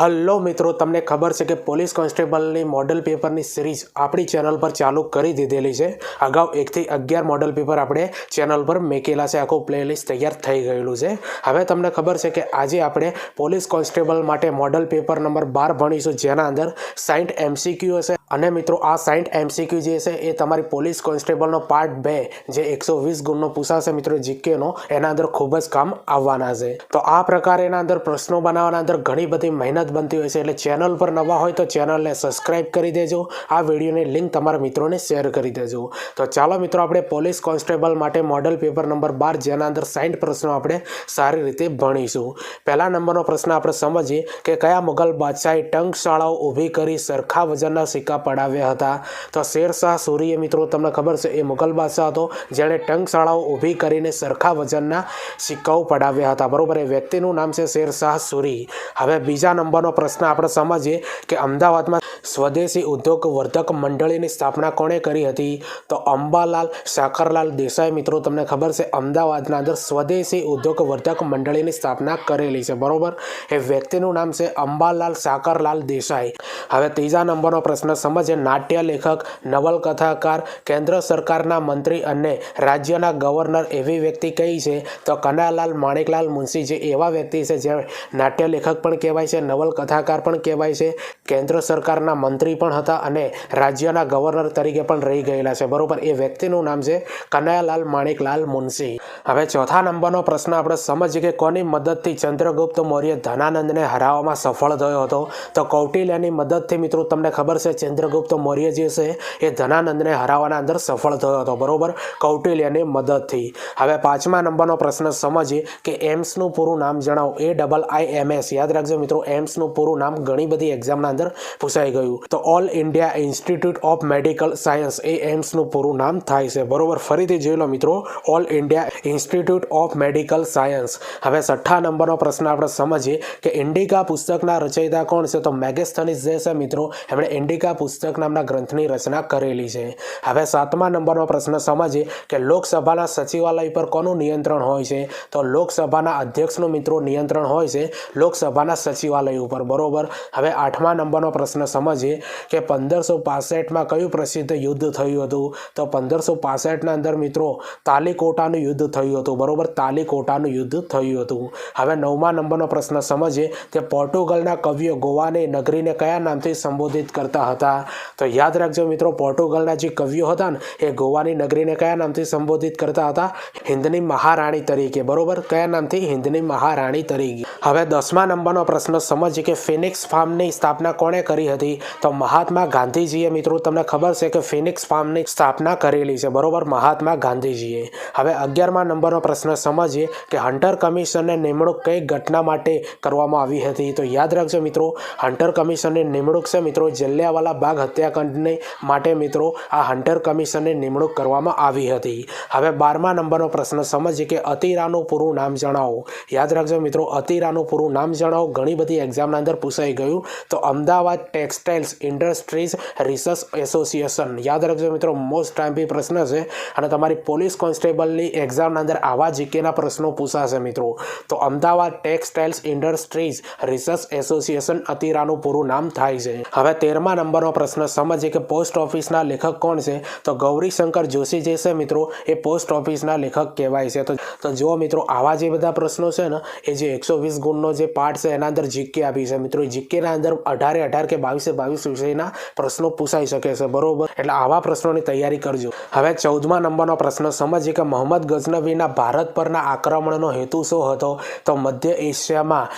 Hello મિત્રો, તમને ખબર છે કે પોલીસ કોન્સ્ટેબલની મોડલ પેપરની સિરીઝ આપણી ચેનલ પર ચાલુ કરી દીધેલી છે. અગાઉ એકથી અગિયાર મોડલ પેપર આપણે ચેનલ પર મેકેલા છે. આખું પ્લેલિસ્ટ તૈયાર થઈ ગયેલું છે. હવે તમને ખબર છે કે આજે આપણે પોલીસ કોન્સ્ટેબલ માટે મોડલ પેપર નંબર બાર ભણીશું, જેના અંદર સાઈઠ એમસીક્યુ હશે. અને મિત્રો, આ સાઈઠ એમસીક્યુ જે છે, એ તમારી પોલીસ કોન્સ્ટેબલનો પાર્ટ બે, જે એકસો વીસ ગુણનો પૂછાશે મિત્રો, જીકેનો, એના અંદર ખૂબ જ કામ આવવાના છે. તો આ પ્રકારે એના અંદર પ્રશ્નો બનાવવાના અંદર ઘણી બધી મહેનત બનતી હોય છે એટલે ચેનલ પર નવા હોય તો ચેનલને સબસ્ક્રાઇબ કરી દેજો. આ વિડીયોની લિંક તમારા મિત્રોને શેર કરી દેજો. તો ચાલો મિત્રો, આપણે પોલીસ કોન્સ્ટેબલ માટે મોડલ પેપર નંબર બાર, જેના અંદર સાઠ પ્રશ્નો આપણે સારી રીતે ભણીશું. પહેલા નંબરનો પ્રશ્ન આપણે સમજીએ કે કયા મુગલ બાદશાહે ટંકશાળાઓ ઊભી કરી સરખા વજનના સિક્કા પડાવ્યા હતા? તો શેરશાહ સૂરીએ મિત્રો, તમને ખબર છે, એ મુગલ બાદશાહ હતો જેણે ટંકશાળાઓ ઊભી કરીને સરખા વજનના સિક્કાઓ પડાવ્યા હતા. બરોબર, એ વ્યક્તિનું નામ છે શેરશાહ સૂરી. હવે બીજા નંબરનો પ્રશ્ન આપણે સમજીએ કે અમદાવાદમાં સ્વદેશી ઉદ્યોગ વર્ધક મંડળીની સ્થાપના કોણે કરી હતી? તો અંબાલાલ સાકરલાલ દેસાઈ મિત્રો, તમને ખબર છે અમદાવાદના અંદર સ્વદેશી ઉદ્યોગ વર્ધક મંડળીની સ્થાપના કરેલી છે, બરોબર? એ વ્યક્તિનું નામ છે અંબાલાલ સાકરલાલ દેસાઈ. હવે ત્રીજા નંબરનો પ્રશ્ન સમજીએ. નાટ્ય લેખક, નવલકથાકાર, કેન્દ્ર સરકારના મંત્રી અને રાજ્યના ગવર્નર એવી વ્યક્તિ કઈ છે? તો કનાલાલ માણેકલાલ મુનશી. જે એવા વ્યક્તિ છે જે નાટ્ય લેખક પણ કહેવાય છે નવલકથાકાર પણ કહેવાય છે. કેન્દ્ર સરકારના મંત્રી પણ હતા અને રાજ્યના ગવર્નર તરીકે પણ રહી ગયેલા છે. બરોબર, એ વ્યક્તિનું નામ છે કનૈયાલાલ માણેકલાલ મુનશી. હવે ચોથા નંબરનો પ્રશ્ન આપણે સમજીએ કે કોની મદદથી ચંદ્રગુપ્ત મૌર્ય ધનાનંદને હરાવવામાં સફળ થયો હતો. તો કૌટિલ્યની મદદથી મિત્રો તમને ખબર છે ચંદ્રગુપ્ત મૌર્ય જે છે એ ધનાનંદને હરાવવાના અંદર સફળ થયો હતો. બરોબર, કૌટિલ્યની મદદથી. હવે પાંચમા નંબરનો પ્રશ્ન સમજીએ કે એમ્સનું પૂરું નામ જણાવો. એ ડબલ આઈ એમ એસ યાદ રાખજો મિત્રો એમ્સનું પૂરું નામ ઘણી બધી એક્ઝામના અંદર પૂછાઈ ગયું. તો all India institute of medical science એ એમ્સનું પૂરું નામ થાય છે. બરોબર, ફરીથી જોઈ લો મિત્રો all India institute of medical science હવે છઠ્ઠા નંબરનો પ્રશ્ન આપણે સમજીએ કે ઇન્ડિકા પુસ્તકના રચયિતા કોણ છે? તો મેગેસ્થનીસ જે છે મિત્રો, એમણે ઇન્ડિકા પુસ્તક નામના ગ્રંથની રચના કરેલી છે. હવે સાતમા નંબરનો પ્રશ્ન સમજીએ કે લોકસભાના સચિવાલય પર કોનું નિયંત્રણ હોય છે? તો લોકસભાના અધ્યક્ષનું મિત્રો નિયંત્રણ હોય છે. લોકસભાના સચિવાલય ઉપર. બરોબર? હવે આઠમા નંબરનો પ્રશ્ન સમજીએ કે પંદરસો પાસઠમાં કયું પ્રસિદ્ધ યુદ્ધ થયું હતું? તો પંદરસો પાસઠના અંદર મિત્રો તાલીકોટાનું યુદ્ધ થયું હતું. બરોબર? તાલીકોટાનું યુદ્ધ થયું હતું. હવે નવમા નંબરનો પ્રશ્ન સમજીએ કે પોર્ટુગલના કવિઓ ગોવાને નગરીને કયા નામથી સંબોધિત કરતા હતા? તો યાદ રાખજો મિત્રો, પોર્ટુગલના જે કવિઓ હતા ને, એ ગોવાની નગરીને કયા નામથી સંબોધિત કરતા હતા? હિન્દની મહારાણી તરીકે. બરોબર? કયા નામથી હિન્દની મહારાણી તરીકે? હવે દસમા નંબરનો પ્રશ્ન સમજીએ કે ફિનિક્સ ફાર્મની સ્થાપના કોણે કરી હતી? તો મહાત્મા ગાંધીજીએ મિત્રો તમને ખબર છે કે ફિનિક્સ ફાર્મની સ્થાપના કરેલી છે. બરોબર, મહાત્મા ગાંધીજીએ. હવે અગિયારમા નંબરનો પ્રશ્ન સમજીએ કે હન્ટર કમિશનને નિમણૂક કઈ ઘટના માટે કરવામાં આવી હતી? તો યાદ રાખજો મિત્રો, હન્ટર કમિશનની નિમણૂક છે મિત્રો જલિયાવાલા બાગ હત્યાકાંડને માટે મિત્રો આ હન્ટર કમિશનની નિમણૂક કરવામાં આવી હતી. હવે બારમા નંબરનો પ્રશ્ન સમજીએ કે અતિરાનું પૂરું નામ જણાવો. યાદ રાખજો મિત્રો અતિરાનું પૂરું નામ જણાવો, ઘણી બધી એક્ઝામના અંદર પૂછાઈ ગયું. તો Ahmedabad textiles industries research association. યાદ રાખજો મિત્રો મોસ્ટ ટાઈમ બી પ્રશ્ન છે અને તમારી પોલીસ કોન્સ્ટેબલની એક્ઝામના અંદર આવા જીકેના પ્રશ્નો પૂછાશે મિત્રો. તો Ahmedabad textiles industries research association અતિરાનું પૂરું નામ થાય છે. હવે તેરમા નંબરનો પ્રશ્ન, સમજીએ કે પોસ્ટ ઓફિસના લેખક કોણ છે? તો ગૌરીશંકર જોશી જે છે મિત્રો, એ પોસ્ટ ઓફિસના લેખક કહેવાય છે. તો જો મિત્રો, આવા જે બધા પ્રશ્નો છે ને, એ જે એકસો વીસ ગુણનો જે પાર્ટ છે, એના અંદર જીકે આપી છે મિત્રો. જીકેના અંદર અઢારે અઢાર કે બાવીસે બાવીસ વિષયના પ્રશ્નો પૂછાઈ શકે છે. બરોબર? એટલે આવા પ્રશ્નોની તૈયારી કરજો. હવે ચૌદમા નંબરનો પ્રશ્ન, સમજીએ કે મોહમ્મદ ગઝનવીના ભારત પરના આક્રમણનો હેતુ શું હતો? તો મધ્ય એશિયામાં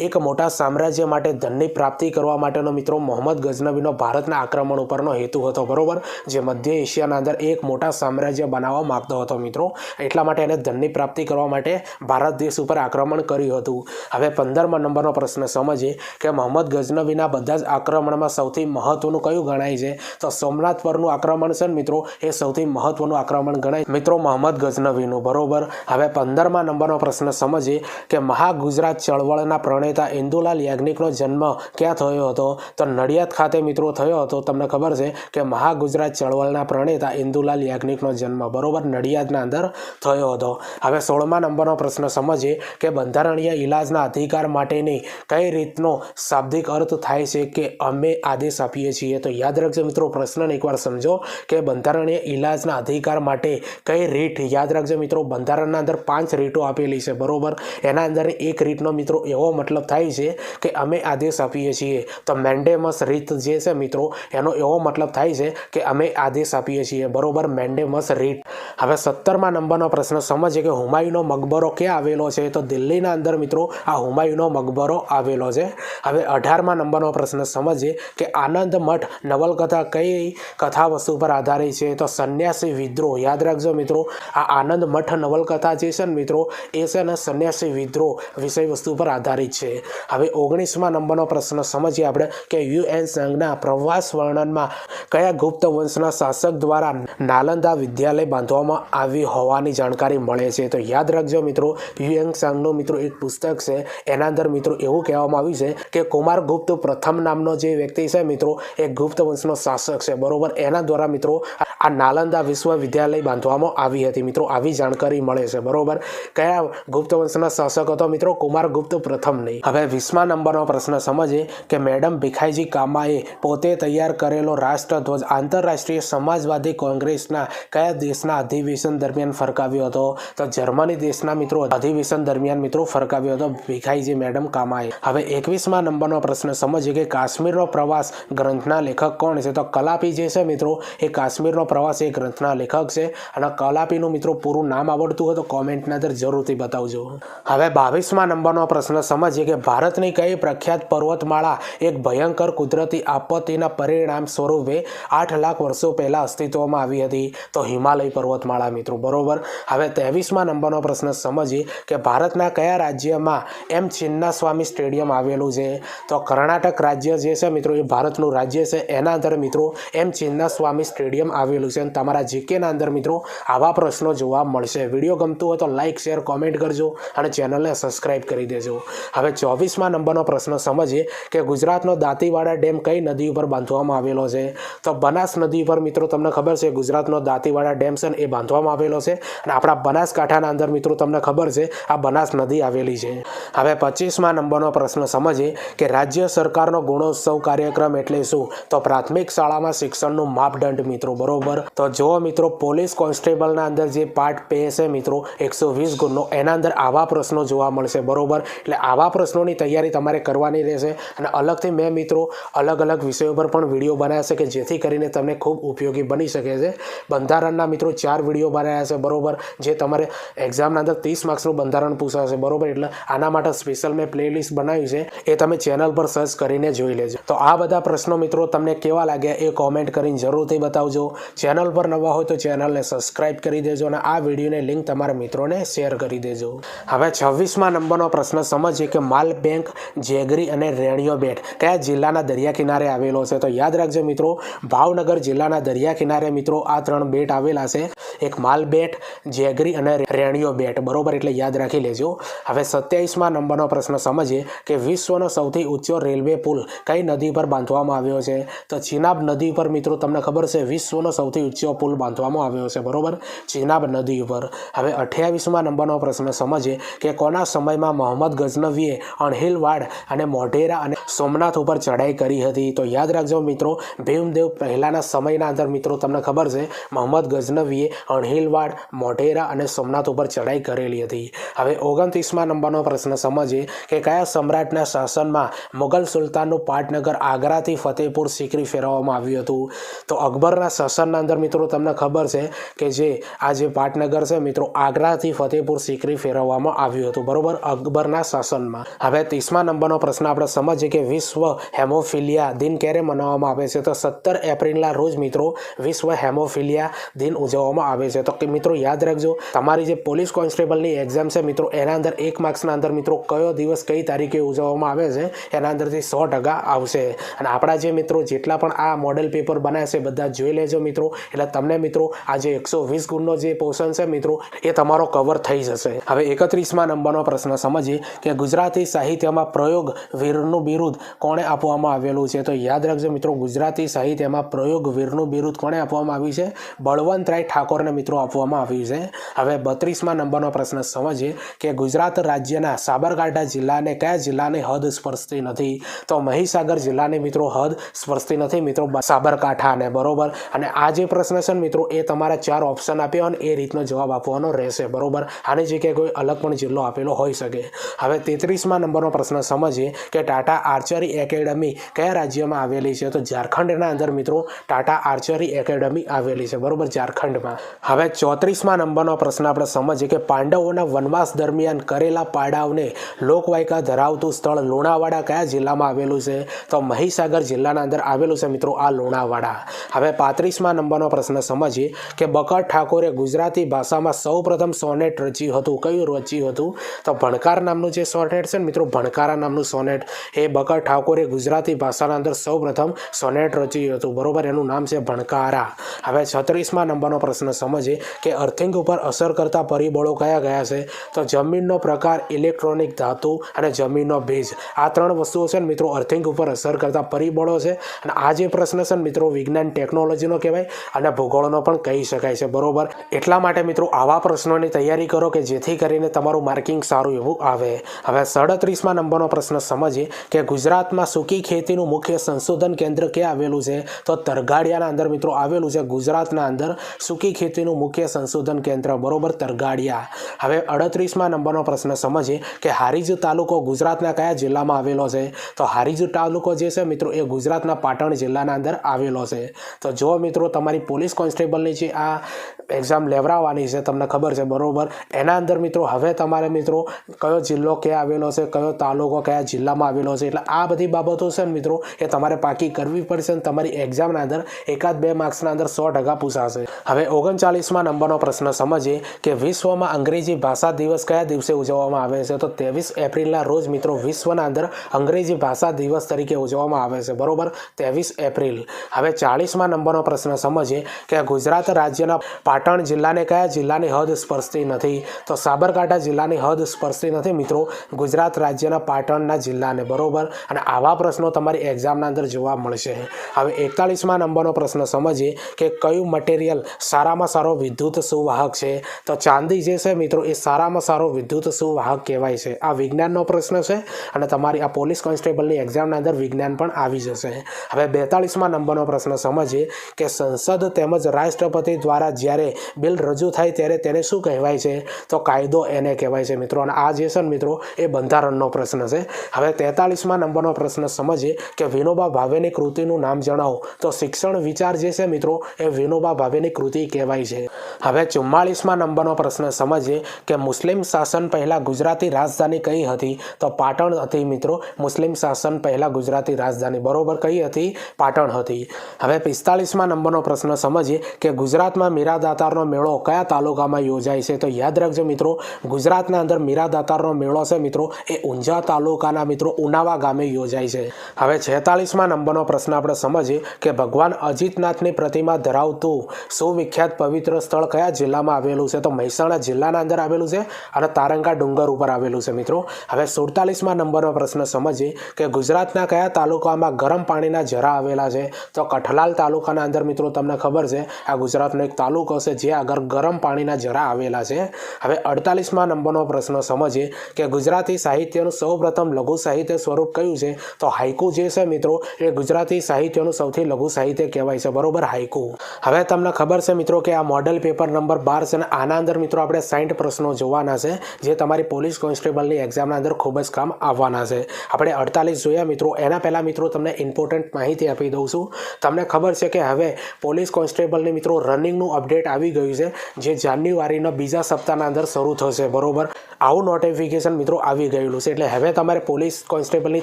એક મોટા સામ્રાજ્ય માટે ધનની પ્રાપ્તિ કરવા માટેનો મિત્રો મોહમ્મદ ગઝનવીનો ભારતના આક્રમણ ઉપરનો હેતુ હતો. બરોબર? જે મધ્ય એશિયાના અંદર એક મોટા સામ્રાજ્ય બનાવવા માગતો હતો મિત્રો. એટલા માટે એને ધનની પ્રાપ્તિ કરવા માટે ભારત દેશ ઉપર આક્રમણ કર્યું હતું. હવે પંદરમા નંબરનો પ્રશ્ન સમજીએ કે મોહમ્મદ ગઝનવીના બધા જ આક્રમણમાં સૌથી મહત્વનું કયું ગણાય છે? તો સોમનાથ પરનું આક્રમણ છે ને મિત્રો, એ સૌથી મહત્વનું આક્રમણ ગણાય. મિત્રો, મોહમ્મદ ગઝનવીનું, બરોબર? હવે પંદરમા નંબરનો પ્રશ્ન સમજીએ કે મહાગુજરાત ચળવળના પ્રણેતા ઇન્દુલાલ યાજ્ઞિકનો જન્મ ક્યાં થયો હતો? તો નડિયાદ ખાતે મિત્રો થયો હતો. તમને ખબર છે કે મહાગુજરાત ચળવળના પ્રણેતા ઇન્દુલાલ યાજ્ઞિકનો જન્મ, બરોબર, નડિયાદના અંદર થયો હતો. હવે સોળમા નંબરનો પ્રશ્ન સમજીએ કે બંધારણીય ઇલાજના અધિકાર માટેની કઈ રીતનો શાબ્દિક અર્થ થાય છે કે અમે આદેશ આપીએ છીએ. તો યાદ રાખજો મિત્રો, પ્રશ્નને એકવાર સમજો કે બંધારણીય ઇલાજના અધિકાર માટે કઈ રીટ યાદ રાખજો મિત્રો. બંધારણના અંદર પાંચ રીટો આપેલી છે, બરોબર? એના અંદર એક રીતનો મિત્રો એવો મતલબ થાય છે કે અમે આદેશ આપીએ છીએ. તો મેન્ડેમસ રીત જે છે મિત્રો, એનો એવો મતલબ થાય છે કે અમે આદેશ આપીએ છીએ, બરોબર? મેન્ડેમસ રીટ હવે સત્તરમાં નંબરનો પ્રશ્ન, સમજીએ કે હુમાયુનો મકબરો ક્યાં આવેલો છે? તો દિલ્હીના અંદર મિત્રો આ હુમાયુનો મકબરો આવેલો છે. હવે અઢારમા નંબરનો પ્રશ્ન સમજીએ કે આનંદ મઠ નવલકથા કઈ કથા વસ્તુ પર આધારિત છે? તો સંન્યાસી વિદ્રોહ, યાદ રાખજો મિત્રો, આ આનંદ મઠ નવલકથા જે છે ને મિત્રો, એ છે ને સંન્યાસી વિદ્રોહ વિષય વસ્તુ પર આધારિત છે. હવે ઓગણીસમા નંબરનો પ્રશ્ન સમજીએ આપણે કે યુએન સંઘના પ્રવાસ વર્ણનમાં કયા ગુપ્ત વંશના શાસક દ્વારા નાલંદા વિદ્યાલય બાંધવામાં આવી હોવાની જાણકારી મળે છે? તો યાદ રાખજો મિત્રો, યુએન સંઘનું મિત્રો એક પુસ્તક છે. એના અંદર મિત્રો એવું કહેવામાં આવ્યું છે કે કુમાર ગુપ્ત પ્રથમ નામનો જે વ્યક્તિ છે મિત્રો, એ ગુપ્ત વંશનો શાસક છે. બરોબર? એના દ્વારા મિત્રો આ નાલંદા વિશ્વવિદ્યાલય બાંધવામાં આવી હતી. મિત્રો, આવી જાણકારી મળે છે. બરોબર? કયા ગુપ્ત વંશના શાસક હતો મિત્રો? કુમાર ગુપ્ત પ્રથમ નહીં હવે વીસમા નંબરનો પ્રશ્ન સમજીએ કે મેડમ ભીખાઈજી કામાએ પોતે તૈયાર કરેલો રાષ્ટ્રધ્વજ આંતરરાષ્ટ્રીય સમાજવાદી કોંગ્રેસના કયા દેશના અધિવેશન દરમિયાન ફરકાવ્યો હતો? તો જર્મની દેશના મિત્રો અધિવેશન દરમિયાન મિત્રો ફરકાવ્યો હતો ભીખાઈજી મેડમ કામાએ. હવે એકવીસમા નંબરનો પ્રશ્ન સમજીએ કે કાશ્મીરનો પ્રવાસ ગ્રંથના લેખક કોણ છે? તો કલાપી જે છે મિત્રો, એ કાશ્મીરનો પ્રવાસ એ ગ્રંથના લેખક છે અને કલાપીનું મિત્રો પૂરું નામ આવડતું હોય તો કોમેન્ટના અંદર જરૂરથી બતાવજો. હવે બાવીસમા નંબરનો પ્રશ્ન સમજીએ કે ભારતની કઈ પ્રખ્યાત પર્વતમાળા એક ભયંકર કુદરતી આપત્તિના પરિણામ સ્વરૂપે આઠ લાખ વર્ષો પહેલાં અસ્તિત્વમાં આવી હતી? તો હિમાલય પર્વતમાળા મિત્રો, બરોબર? હવે ત્રેવીસમાં નંબરનો પ્રશ્ન સમજીએ કે ભારતના કયા રાજ્યમાં એમ. ચિન્ના સ્વામી સ્ટેડિયમ આવેલું છે. તો કર્ણાટક રાજ્ય જે છે મિત્રો, એ ભારતનું રાજ્ય છે. એના અંદર મિત્રો, એમ સ્વામી સ્ટેડિયમ આવેલું છે અને તમારા જીકેના અંદર મિત્રો, આવા પ્રશ્નો જોવા મળશે. વીડિયો ગમતું હોય તો લાઇક શેર, કોમેન્ટ કરજો અને ચેનલને સબસ્ક્રાઇબ કરી દેજો. હવે ચોવીસમા નંબરનો પ્રશ્ન સમજીએ કે ગુજરાતનો દાંતીવાડા ડેમ કઈ નદી ઉપર બાંધવામાં આવેલો છે? તો બનાસ નદી ઉપર મિત્રો, તમને ખબર છે ગુજરાતનો દાંતીવાડા ડેમ છે એ બાંધવામાં આવેલો છે અને આપણા બનાસકાંઠાના અંદર મિત્રો, તમને ખબર છે આ બનાસ નદી આવેલી છે. હવે પચીસમા નંબરનો પ્રશ્ન સમજીએ કે રાજ્ય સરકારનો ગુણોત્સવ કાર્યક્રમ એટલે શું? તો પ્રાથમિક શાળામાં શિક્ષણનું માપદંડ મિત્રો, બરોબર? તો જો મિત્રો પોલીસ કોન્સ્ટેબલના અંદર જે પાર્ટ પે છે મિત્રો, એકસો વીસ ગુણનો, એના અંદર આવા પ્રશ્નો જોવા મળશે, બરોબર? એટલે આવા પ્રશ્નોની તૈયારી તમારે કરવાની રહેશે અને અલગથી મેં મિત્રો અલગ અલગ વિષયો પર પણ વીડિયો બનાવ્યા છે કે જેથી કરીને તમને ખૂબ ઉપયોગી બની શકે છે. બંધારણના મિત્રો ચાર વીડિયો બનાવ્યા છે, બરોબર? જે તમારે એક્ઝામના અંદર ત્રીસ માર્ક્સનું બંધારણ પૂછાશે, બરોબર? એટલે આના માટે સ્પેશિયલ મેં પ્લેલિસ્ટ બનાવી છે. એ તમે ચેનલ પર સર્ચ કરીને જોઈ લેજો. તો આ બધા પ્રશ્નો મિત્રો તમને કેવા લાગ્યા એ કોમેન્ટ કરીને જરૂરથી બતાવજો. ચેનલ પર નવા હોય તો ચેનલને સબસ્ક્રાઇબ કરી દેજો અને આ વિડીયોની લિંક તમારા મિત્રોને શેર કરી દેજો. હવે છવ્વીસમાં નંબરનો પ્રશ્ન સમજીએ કે માલ બેંક જેગરી અને રેણિયો બેટ કયા જિલ્લાના દરિયા કિનારે આવેલો છે? તો યાદ રાખજો મિત્રો, ભાવનગર જિલ્લાના દરિયા કિનારે મિત્રો આ ત્રણ બેટ આવેલા છે. એક માલ બેટ જેગરી અને રેણિયો બેટ. બરોબર? એટલે યાદ રાખી લેજો. હવે સત્યાવીસમાં નંબરનો પ્રશ્ન સમજીએ કે વિશ્વનો સૌથી ઊંચો રેલવે પુલ કઈ નદી પર બાંધવામાં આવ્યો છે? તો ચિનાબ નદી પર, મિત્રો, તમને ખબર છે, વિશ્વનો સૌથી ઊંચો પુલ બાંધવામાં આવ્યો છે. બરોબર? ચિનાબ નદી ઉપર હવે અઠ્યાવીસમાં નંબરનો પ્રશ્ન સમજીએ કે કોના સમયમાં મોહમ્મદ ગઝનવીએ અણહિલવાડ અને મોઢેરા અને સોમનાથ ઉપર ચઢાઈ કરી હતી? તો યાદ રાખજો, મિત્રો, ભીમદેવ પહેલાંના સમયના અંદર, મિત્રો, તમને ખબર છે, મોહમ્મદ ગઝનવીએ અણહિલવાડ, મોઢેરા અને સોમનાથ ઉપર ચઢાઈ કરેલી હતી. હવે ઓગણત્રીસમાં નંબરનો પ્રશ્ન સમજીએ કે કયા સમ્રાટના શાસનમાં મુગલ સુલતાનનું પાટનગર આગ્રાથી ફતેહપુર સિકરી ફેરવવામાં આવ્યું હતું? તો અકબરના શાસનના અંદર મિત્રો તમને ખબર છે કે જે આ જે પાટનગર છે મિત્રો, આગ્રાથી ફતેહપુર સિકરી ફેરવવામાં આવ્યું હતું. બરોબર? અકબરના શાસનમાં. હવે ત્રીસમા નંબરનો પ્રશ્ન આપણે સમજીએ કે વિશ્વ હેમોફિલિયા દિન ક્યારે મનાવવામાં આવે છે? તો સત્તર એપ્રિલના રોજ મિત્રો વિશ્વ હેમોફિલિયા દિન ઉજવવામાં આવે આવે છે. તો કે મિત્રો, યાદ રાખજો, તમારી જે પોલીસ કોન્સ્ટેબલની એક્ઝામ છે, મિત્રો, એના અંદર એક માર્ક્સના અંદર, મિત્રો, કયો દિવસ કઈ તારીખે ઉજવવામાં આવે છે, એના અંદરથી સો ટકા આવશે. અને આપણા જે મિત્રો, જેટલા પણ આ મોડેલ પેપર બનાવ્યા છે, બધા જોઈ લેજો, મિત્રો. એટલે તમને, મિત્રો આ જે એકસો વીસ ગુણનો જે પોર્શન છે, મિત્રો, એ તમારો કવર થઈ જશે. હવે એકત્રીસમાં નંબરનો પ્રશ્ન સમજીએ કે ગુજરાતી સાહિત્યમાં પ્રયોગ વીરનું બિરુદ કોણે આપવામાં આવેલું છે? તો યાદ રાખજો, મિત્રો, ગુજરાતી સાહિત્યમાં પ્રયોગ વીરનું બિરુદ કોણે આપવામાં આવ્યું છે? બળવંતરાય ઠાકોરને મિત્રો આપવામાં આવ્યું છે. હવે બત્રીસમાં નંબરનો પ્રશ્ન સમજીએ કે ગુજરાત રાજ્યના સાબરકાંઠા જિલ્લાને કયા જિલ્લાની હદ સ્પર્શતી નથી? તો મહીસાગર જિલ્લાની મિત્રો હદ સ્પર્શતી નથી મિત્રો સાબરકાંઠાને બરોબર? અને આ જે પ્રશ્ન છે મિત્રો, એ તમારા ચાર ઓપ્શન આપ્યો અને એ રીતનો જવાબ આપવાનો રહેશે, બરોબર? આની જગ્યાએ કોઈ અલગ પણ જિલ્લો આપેલો હોઈ શકે. હવે તેત્રીસમાં નંબરનો પ્રશ્ન સમજીએ કે ટાટા આર્ચરી એકેડમી કયા રાજ્યમાં આવેલી છે? તો ઝારખંડના અંદર મિત્રો ટાટા આર્ચરી એકેડમી આવેલી છે, બરોબર? ઝારખંડમાં. હવે ચોત્રીસમાં નંબરનો પ્રશ્ન આપણે સમજીએ કે પાંડવોના વનવાસ દરમિયાન કરેલા પાડાવને લોકવાયકા ધરાવતું સ્થળ લુણાવાડા કયા જિલ્લામાં આવેલું છે? તો મહીસાગર જિલ્લાના અંદર આવેલું છે મિત્રો આ લુણાવાડા. હવે પાંત્રીસમાં નંબરનો પ્રશ્ન સમજીએ કે બકર ઠાકોરે ગુજરાતી ભાષામાં સૌપ્રથમ સોનેટ રચ્યું હતું. કયું રચ્યું હતું? તો ભણકાર નામનું જે સોનેટ છે ને મિત્રો, ભણકારા નામનું સોનેટ, એ બકર ઠાકોરે ગુજરાતી ભાષાના અંદર સૌપ્રથમ સોનેટ રચ્યું હતું. બરોબર, એનું નામ છે ભણકારા. હવે છત્રીસમાં નંબરનો પ્રશ્ન સમજીએ કે અર્થિંગ ઉપર અસર કરતા પરિબળો કયા કયા છે? તો જમીનનો પ્રકાર, ઇલેક્ટ્રોનિક ધાતુ અને જમીનનો ભેજ. આ ત્રણ વસ્તુઓ છે ને મિત્રો અર્થિંગ ઉપર અસર કરતા પરિબળો છે. અને આ જે પ્રશ્ન છે ને મિત્રો વિજ્ઞાન ટેકનોલોજીનો કહેવાય અને ભૂગોળનો પણ કહી શકાય છે. બરોબર? એટલા માટે મિત્રો આવા પ્રશ્નોની તૈયારી કરો કે જેથી કરીને તમારું માર્કિંગ સારું એવું આવે. હવે સાડત્રીસમાં નંબરનો પ્રશ્ન સમજીએ કે ગુજરાતમાં સૂકી ખેતીનું મુખ્ય સંશોધન કેન્દ્ર ક્યાં આવેલું છે? તો તરગાડિયાના અંદર મિત્રો આવેલું છે. ગુજરાતના અંદર સૂકી ખેતીનું મુખ્ય સંશોધન કેન્દ્ર, બરોબર, તરગાડિયા. હવે અડત્રીસમાં નંબરનો પ્રશ્ન સમજીએ કે હારીજ તાલુકો ગુજરાતના કયા જિલ્લામાં આવેલો છે? તો હારીજ તાલુકો જે છે મિત્રો, એ ગુજરાતના પાટણ જિલ્લાના અંદર આવેલો છે. તો જો મિત્રો તમારી પોલીસ કોન્સ્ટેબલની જે આ એક્ઝામ લેવડાવવાની છે, તમને ખબર છે, બરોબર? એના અંદર મિત્રો, હવે તમારે મિત્રો કયો જિલ્લો ક્યાં આવેલો છે, કયો તાલુકો કયા જિલ્લામાં આવેલો છે, એટલે આ બધી બાબતો છે ને મિત્રો, એ તમારે પાકી કરવી પડશે અને તમારી એક્ઝામના અંદર એકાદ બે માર્ક્સના અંદર સો ટકા પૂછાશે. હવે ઓગણચાલીસમાં નંબરનો પ્રશ્ન સમજીએ કે વિશ્વમાં અંગ્રેજી ભાષા દિવસ કયા દિવસે ઉજવવામાં આવે છે? તો ત્રેવીસ એપ્રિલના રોજ મિત્રો વિશ્વના અંદર અંગ્રેજી ભાષા દિવસ તરીકે ઉજવવામાં આવે છે. બરોબર? ત્રેવીસ એપ્રિલ. હવે ચાળીસમાં નંબરનો પ્રશ્ન સમજીએ કે ગુજરાત રાજ્યના પાટણ જિલ્લાને કયા જિલ્લાની હદ સ્પર્શતી નથી? તો સાબરકાંઠા જિલ્લાની હદ સ્પર્શતી નથી મિત્રો. ગુજરાત રાજ્યના પાટણના જિલ્લાને. બરોબર? અને આવા પ્રશ્નો તમારી એક્ઝામના અંદર જોવા મળશે. હવે એકતાલીસમાં નંબરનો પ્રશ્ન સમજીએ કે કયું મટીરિયલ સારામાં સારો વિદ્યુત સુવાહક છે. તો ચાંદી જે છે મિત્રો, એ સારામાં સારો વિદ્યુત સુવાહક કહેવાય છે. આ વિજ્ઞાનનો પ્રશ્ન છે અને તમારી આ પોલીસ કોન્સ્ટેબલની એક્ઝામની અંદર વિજ્ઞાન પણ આવી જશે. હવે બેતાળીસમાં નંબરનો પ્રશ્ન સમજીએ કે સંસદ તેમજ રાષ્ટ્રપતિ દ્વારા જ્યારે બિલ રજૂ થાય ત્યારે તેને શું કહેવાય છે? તો કાયદો એને કહેવાય છે મિત્રો. અને આ જે છે મિત્રો, એ બંધારણનો પ્રશ્ન છે. હવે તેતાળીસમાં નંબરનો પ્રશ્ન સમજીએ કે વિનોબા ભાવેની કૃતિનું નામ જણાવો. તો શિક્ષણ વિચાર જે છે મિત્રો, એ વિનોબા ભાવેની કૃતિ કહેવાય છે. હવે ચુમ્માળીસમાં નંબરનો પ્રશ્ન સમજીએ કે મુસ્લિમ શાસન પહેલાં ગુજરાતી રાજધાની કઈ હતી? તો પાટણ હતી મિત્રો, મુસ્લિમ શાસન પહેલાં ગુજરાતી રાજધાની. બરોબર કઈ હતી? પાટણ હતી. હવે પિસ્તાળીસમાં નંબરનો પ્રશ્ન સમજીએ કે ગુજરાતમાં મીરા દાતારનો મેળો કયા તાલુકામાં યોજાય છે? તો યાદ રાખજો મિત્રો, ગુજરાતના અંદર મીરાદાતારનો મેળો છે મિત્રો, એ ઊંઝા તાલુકાના મિત્રો, ઉનાવા ગામે યોજાય છે. હવે છેતાળીસમાં નંબરનો પ્રશ્ન આપણે સમજીએ કે ભગવાન અજીતનાથની પ્રતિમા ધરાવતું સુવિખ્યાત પવિત્ર સ્થળ કયા જિલ્લામાં આવેલું છે? તો મહેસાણા જિલ્લાના અંદર આવેલું છે અને તારંગા ડુંગર ઉપર આવેલું છે મિત્રો. હવે સુડતાલીસમાં નંબરનો પ્રશ્ન સમજીએ કે ગુજરાતના કયા તાલુકામાં ગરમ પાણીના ઝરા આવેલા છે? તો કઠલાલ તાલુકાના અંદર મિત્રો તમને ખબર છે, આ ગુજરાતનો એક તાલુકો છે જે આગળ ગરમ પાણીના ઝરા આવેલા છે. હવે અડતાલીસમાં નંબરનો પ્રશ્ન સમજીએ કે ગુજરાતી સાહિત્યનું સૌપ્રથમ લઘુ સાહિત્ય સ્વરૂપ કયું છે? તો હાઇકુ જે છે મિત્રો, એ ગુજરાતી સાહિત્યનું સૌથી લઘુ સાહિત્ય કહેવાય છે. બરોબર, હાઇકુ. હવે તમને ખબર છે મિત્રો કે આ મોડેલ પેપર નંબર બાર છે અને આના અંદર મિત્રો આપણે સાઠ પ્રશ્નો જોવાના છે, જે તમારી પોલીસ કોન્સ્ટેબલની એક્ઝામના અંદર ખૂબ જ કામ આવવાના છે. આપણે અડતાલીસ જોયા મિત્રો, એના પહેલાં મિત્રો તમને ઇમ્પોર્ટન્ટ માહિતી આપી દઉં છું. તમને ખબર છે કે હવે પોલીસ કોન્સ્ટેબલની મિત્રો રનિંગનું અપડેટ આવી ગયું છે, જે જાન્યુઆરીના બીજા સપ્તાહના અંદર શરૂ થશે, બરોબર? આવું નોટિફિકેશન મિત્રો આવી ગયેલું છે, એટલે હવે તમારે પોલીસ કોન્સ્ટેબલની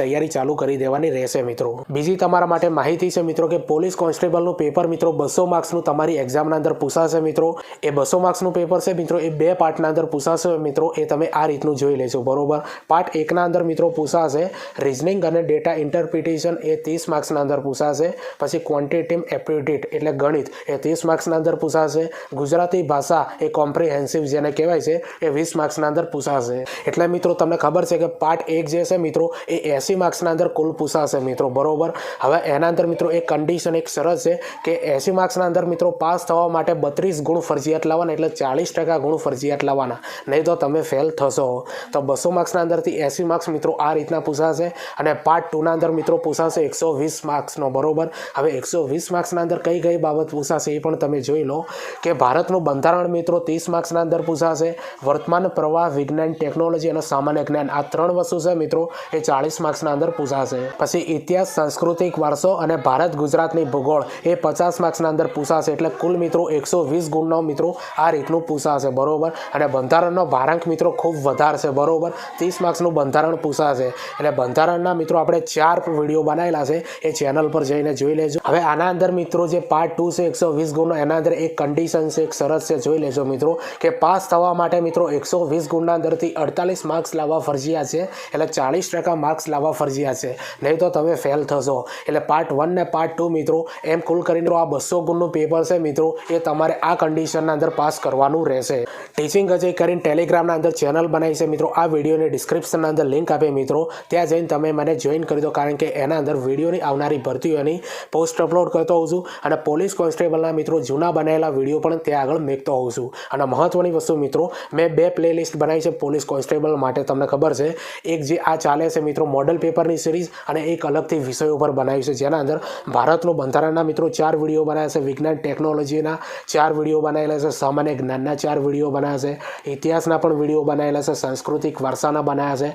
તૈયારી ચાલુ કરી દેવાની રહેશે મિત્રો. બીજી તમારા માટે માહિતી છે મિત્રો કે પોલીસ કોન્સ્ટેબલનું પેપર મિત્રો બસો માર્ક્સનું તમારી એક્ઝામના અંદર પૂછાય પૂછાશે મિત્રો. એ બસો માર્ક્સનું પેપર છે. મિત્રો, એ બે પાર્ટના અંદર પૂછાશે. મિત્રો, એ તમે આ રીતનું જોઈ લેજો. બરોબર? પાર્ટ એકના અંદર મિત્રો પૂછાશે. રિઝનિંગ અને ડેટા ઇન્ટરપ્રિટેશન એ ત્રીસ માર્ક્સના અંદર પૂછાશે. પછી ક્વોન્ટિટેટિવ એપ્ટિટ્યુડ એટલે ગણિત એ ત્રીસ માર્ક્સના અંદર પૂછાશે. ગુજરાતી ભાષા એ કોમ્પ્રિહેન્સિવ જેને કહેવાય છે, એ વીસ માર્ક્સના અંદર પૂછાશે. એટલે મિત્રો, તમને ખબર છે કે પાર્ટ એક જે છે મિત્રો, એ એંસી માર્ક્સના અંદર કુલ પૂછાશે મિત્રો. બરોબર? હવે એના અંદર મિત્રો એક કન્ડિશન એક શરત છે કે એંસી માર્ક્સના અંદર મિત્રો પાસ થવા માટે બત્રીસ ગુણ ફરજિયાત લાવવાના એટલે ચાલીસ ટકા ગુણ ફરજિયાત લાવવાના. નહીં તો તમે ફેલ થશો. તો બસો માર્ક્સના અંદરથી એંસી માર્ક્સ મિત્રો આ રીતના પૂછાશે અને પાર્ટ ટુના અંદર મિત્રો પૂછાશે એકસો વીસ માર્ક્સનો. બરોબર? હવે એકસો વીસ માર્ક્સના અંદર કઈ કઈ બાબત પૂછાશે એ પણ તમે જોઈ લો કે ભારતનું બંધારણ મિત્રો ત્રીસ માર્ક્સના અંદર પૂછાશે. વર્તમાન પ્રવાહ, વિજ્ઞાન ટેકનોલોજી અને સામાન્ય જ્ઞાન આ ત્રણ વસ્તુ છે મિત્રો એ ચાળીસ માર્ક્સના અંદર પૂછાશે. પછી ઇતિહાસ, સાંસ્કૃતિક વારસો અને ભારત ગુજરાતની ભૂગોળ એ પચાસ માર્ક્સના અંદર પૂછાશે. એટલે કુલ મિત્રો એકસો વીસ ગુણનો મિત્રો આ રીતનું પૂછાશે બરોબર? અને બંધારણનો ભારાંક મિત્રો ખૂબ વધારશે, બરોબર? ત્રીસ માર્ક્સનું બંધારણ પૂછાશે એટલે બંધારણના મિત્રો આપણે ચાર વીડિયો બનાવેલા છે, એ ચેનલ પર જઈને જોઈ લેજો. હવે આના અંદર મિત્રો જે પાર્ટ ટુ છે, એકસો વીસ ગુણનો, એના અંદર એક કન્ડિશન છે, એક શરત છે, જોઈ લેજો મિત્રો, કે પાસ થવા માટે મિત્રો એકસો વીસ ગુણના અંદરથી અડતાલીસ માર્ક્સ લાવવા ફરજિયાત છે, એટલે ચાલીસ ટકા માર્ક્સ લાવવા ફરજિયાત છે. નહીં તો તમે ફેલ થશો. એટલે પાર્ટ વન ને પાર્ટ ટુ મિત્રો, એમ કુલ કરીને આ બસો ગુણનું પેપર છે મિત્રો, એ તમારે આ કન્ડિશનના અંદર પાસ કરવાનું રહેશે. ટીચિંગ અજય કરીને ટેલિગ્રામના અંદર ચેનલ બનાવી છે મિત્રો. આ વિડીયોની ડિસ્ક્રિપ્શનના અંદર લિંક આપે મિત્રો. ત્યાં જઈને તમે મને જોઈન કરી દો, કારણ કે એના અંદર વિડીયોની આવનારી ભરતીઓની પોસ્ટ અપલોડ કરતો હોઉં છું અને પોલીસ કોન્સ્ટેબલના મિત્રો જૂના બનાવેલા વીડિયો પણ ત્યાં આગળ મેકતો હોઉં છું. અને મહત્ત્વની વસ્તુ મિત્રો, મેં બે પ્લેલિસ્ટ બનાવી છે પોલીસ કોન્સ્ટેબલ માટે, તમને ખબર છે. એક જે આ ચાલે છે મિત્રો મોડલ પેપરની સિરીઝ અને એક અલગથી વિષયો ઉપર બનાવ્યું છે. જેના અંદર ભારતનું બંધારણના મિત્રો ચાર વીડિયો બનાવ્યા છે. વિજ્ઞાન ટેકનોલોજીના ચાર વીડિયો બનાવેલા છે સામાન્ય જ્ઞાનના ચાર વીડિયો બનાવ્યા છે. ઇતિહાસના પણ વીડિયો બનાવેલા છે, સાંસ્કૃતિક વારસાના બનાવ્યા છે.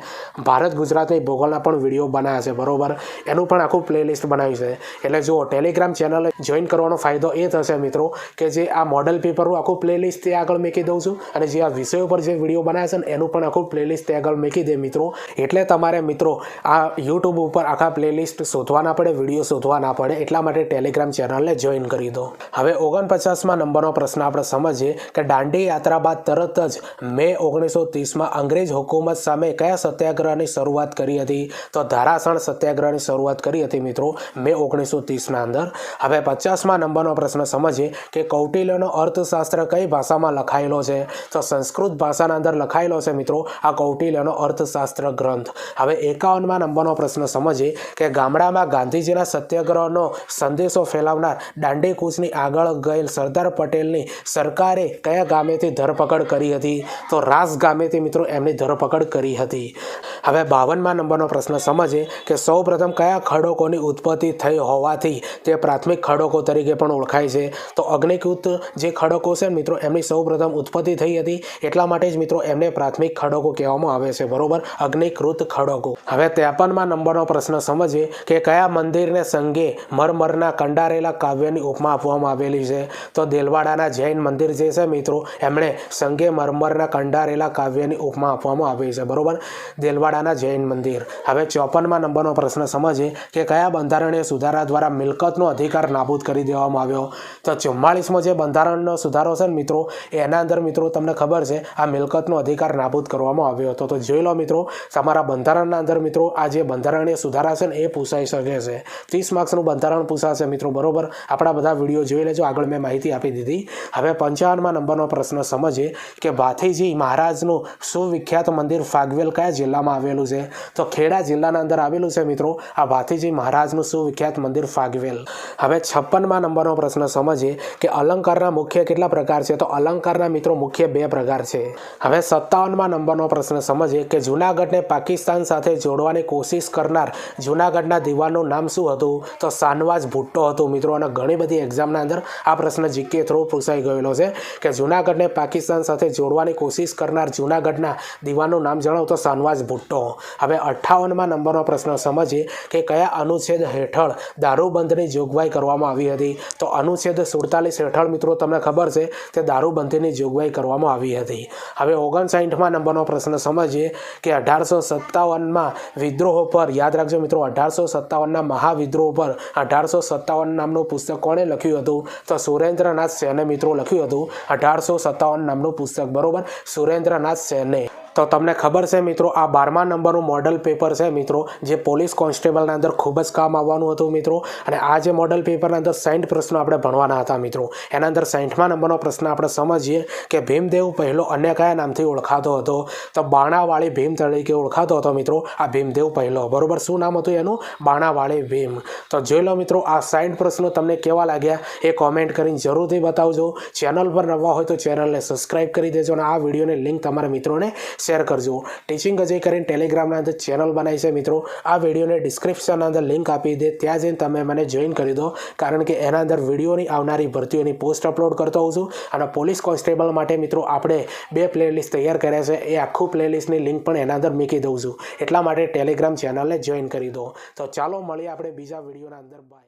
ભારત ગુજરાતની ભૂગોળના પણ વીડિયો બનાવ્યા છે, બરોબર? એનું પણ આખું પ્લેલિસ્ટ બનાવ્યું છે. એટલે જુઓ ટેલિગ્રામ ચેનલ જોઈન કરવાનો ફાયદો એ થશે મિત્રો, કે જે આ મોડલ પેપરનું આખું પ્લેલિસ્ટ તે આગળ મેકી દઉં છું, અને જે આ વિષયો પર જે વીડિયો બનાવ્યા છે ને, એનું પણ આખું પ્લેલિસ્ટ તે આગળ મેકી દે મિત્રો. એટલે તમારે મિત્રો, આ યુટ્યુબ ઉપર આખા પ્લેલિસ્ટ શોધવા ના પડે, વીડિયો શોધવા ના પડે, એટલા માટે ટેલિગ્રામ ચેનલને જોઈન કરી દો. હવે ઓગણપચાસમાં નંબરનો પ્રશ્ન આપણે સમજીએ કે દાંડી યાત્રા બાદ તરત જ મે ઓગણીસો ત્રીસમાં અંગ્રેજ હુકુમત સામે કયા સત્યાગ્રહની શરૂઆત કરી હતી? તો ધારાસણ સત્યાગ્રહની શરૂઆત કરી હતી મિત્રો, મે ઓગણીસો ત્રીસના અંદર. હવે પચાસમાં નંબરનો પ્રશ્ન સમજીએ કે કૌટિલ્યનો અર્થશાસ્ત્ર કઈ ભાષામાં લખાયેલો છે? તો સંસ્કૃત ભાષાના અંદર લખાયેલો છે મિત્રો, આ કૌટિલ્યનો અર્થશાસ્ત્ર ગ્રંથ. હવે એકાવનમાં નંબરનો પ્રશ્ન સમજીએ કે ગામડામાં ગાંધીજીના સત્યાગ્રહનો સંદેશો ફેલાવનાર દાંડી કૂચની આગળ ગયેલ સરદાર પટેલની સરકારે કયા ગામેથી ધરપકડ કરી હતી? તો રાસ ગામેથી મિત્રો એમની ધરપકડ કરી હતી. હવે બાવનમાં નંબરનો પ્રશ્ન સમજે કે સૌપ્રથમ કયા ખડકોની ઉત્પત્તિ થઈ હોવાથી તે પ્રાથમિક ખડકો તરીકે પણ ઓળખાય છે. તો અગ્નિકૃત જે ખડકો છે મિત્રો, એમની સૌપ્રથમ ઉત્પત્તિ થઈ હતી એટલા માટે જ મિત્રો એમને પ્રાથમિક ખડકો કહેવામાં આવે છે. બરોબર? અગ્નિકૃત ખડકો. હવે ત્રેપનમાં નંબરનો પ્રશ્ન સમજીએ કે કયા મંદિરને સંગે મરમરના કંડારેલા કાવ્યની ઉપમા આપવામાં આવેલી છે? તો દેલવાડાના જૈન મંદિર જે છે મિત્રો, એમણે સંગે મરમરના કંડારેલા કાવ્યની ઉપમા આપવામાં આવી છે. બરોબર? દેલવાડાના જૈન મંદિર. હવે ચોપનમાં નંબરનો પ્રશ્ન સમજીએ કે કયા બંધારણીય સુધારા દ્વારા મિલકતનો અધિકાર નાબૂદ કરી દેવામાં આવ્યો? તો ચુમ્માળીસમો જે બંધારણનો સુધારો છે ને મિત્રો, એના અંદર મિત્રો તમને ખબર છે, આ મિલકતનો અધિકાર નાબૂદ કરવામાં આવ્યો હતો. તો જોઈ લો મિત્રો, તમારા બંધારણના અંદર મિત્રો, આ જે બંધારણીય સુધારા છે ને એ પૂછાઈ શકે છે. ત્રીસ માર્ક્સનું બંધારણ પૂછાશે મિત્રો, બરોબર? આપણા બધા વીડિયો જોઈ લેજો, આગળ મેં માહિતી આપી દીધી. હવે પંચાવનમાં નંબરનો પ્રશ્ન સમજીએ કે ભાથીજી મહારાજનું સુવિખ્યાત મંદિર ફાગવેલ કયા જિલ્લામાં આવેલું છે? તો ખેડા જિલ્લાના અંદર આવેલું છે મિત્રો, આ ભાથીજી મહારાજનું સુવિખ્યાત મંદિર ફાગવેલ. હવે છપ્પનમાં નંબરનો પ્રશ્ન સમજીએ કે અલંકારના મુખ્ય કેટલા પ્રકાર છે? તો અલંકારના મિત્રો મુખ્ય બે પ્રકાર છે. હવે સત્તાવનમાં નંબરનો પ્રશ્ન સમજીએ કે જૂનાગઢને પાકિસ્તાન સાથે જોડવાની કોશિશ કરનાર જૂનાગઢના દિવાલનું નામ શું હતું? તો સાનવાજ ભુટ્ટો હતું મિત્રો, અને ઘણી બધી એક્ઝામના અંદર આ પ્રશ્ન જીકે થ્રુ પૂછાઈ ગયેલો છે કે જૂનાગઢને પાકિસ્તાન સાથે જોડવાની કોશિશ કરનાર જૂનાગઢના દીવાનું નામ જણાવો તો સાનવાજ ભુટ્ટો. હવે અઠ્ઠાવનમાં નંબરનો પ્રશ્ન સમજીએ કે કયા અનુચ્છેદ હેઠળ દારૂબંધની જોગવાઈ કરવામાં આવી હતી? તો અનુચ્છેદ સુડતાલીસ હેઠળ મિત્રો તમને ખબર છે તે દારૂબંધીની જોગવાઈ કરવામાં આવી હતી. હવે ઓગણસાઠમાં નંબરનો પ્રશ્ન સમજીએ કે અઢારસો સત્તાવનમાં વિદ્રોહ પર, યાદ રાખજો મિત્રો, અઢારસો સત્તાવનના મહાવિદ્રોહ પર અઢારસો સત્તાવન નામનું પુસ્તક કોણે લખ્યું હતું? તો સુરેન્દ્રનાથ સુરેન્દ્રનાથ સેને મિત્રો લખ્યું હતું અઢારસો સત્તાવન નામનું પુસ્તક બરોબર? સુરેન્દ્રનાથ સેને. તો તમને ખબર છે મિત્રો, આ બારમા નંબરનું મોડલ પેપર છે મિત્રો, જે પોલીસ કોન્સ્ટેબલના અંદર ખૂબ જ કામ આવવાનું હતું મિત્રો. અને આ જે મોડલ પેપરના અંદર સાઈઠ પ્રશ્નો આપણે ભણવાના હતા મિત્રો. એના અંદર સાઠમા નંબરનો પ્રશ્ન આપણે સમજીએ કે ભીમદેવ પહેલો અન્ય કયા નામથી ઓળખાતો હતો? તો બાણાવાળી ભીમ તરીકે ઓળખાતો હતો મિત્રો, આ ભીમદેવ પહેલો. બરોબર, શું નામ હતું એનું? બાણાવાળી ભીમ. તો જોઈ લો મિત્રો, આ સાઈઠ પ્રશ્નો તમને કેવા લાગ્યા? એ કોમેન્ટ કરીને જરૂરથી બતાવજો. ચેનલ પર નવા હોય તો ચેનલને સબસ્ક્રાઇબ કરી દેજો અને આ વિડીયોની લિંક તમારા મિત્રોને શેર કરજો. ટીચિંગ અજય કરીને ટેલિગ્રામના અંદર ચેનલ બનાવી છે મિત્રો. આ વિડીયોને ડિસ્ક્રિપ્શનના અંદર લિંક આપી દે. ત્યાં જઈને તમે મને જોઈન કરી દો. કારણ કે એના અંદર વિડીયોની આવનારી ભરતીઓની પોસ્ટ અપલોડ કરતો હોઉં છું. અને પોલીસ કોન્સ્ટેબલ માટે મિત્રો આપણે બે પ્લેલિસ્ટ તૈયાર કર્યા છે. એ આખું પ્લેલિસ્ટની લિંક પણ એના અંદર મૂકી દઉં છું. એટલા માટે ટેલિગ્રામ ચેનલને જોઈન કરી દો. તો ચાલો મળીએ આપણે બીજા વિડીયોના અંદર. બાય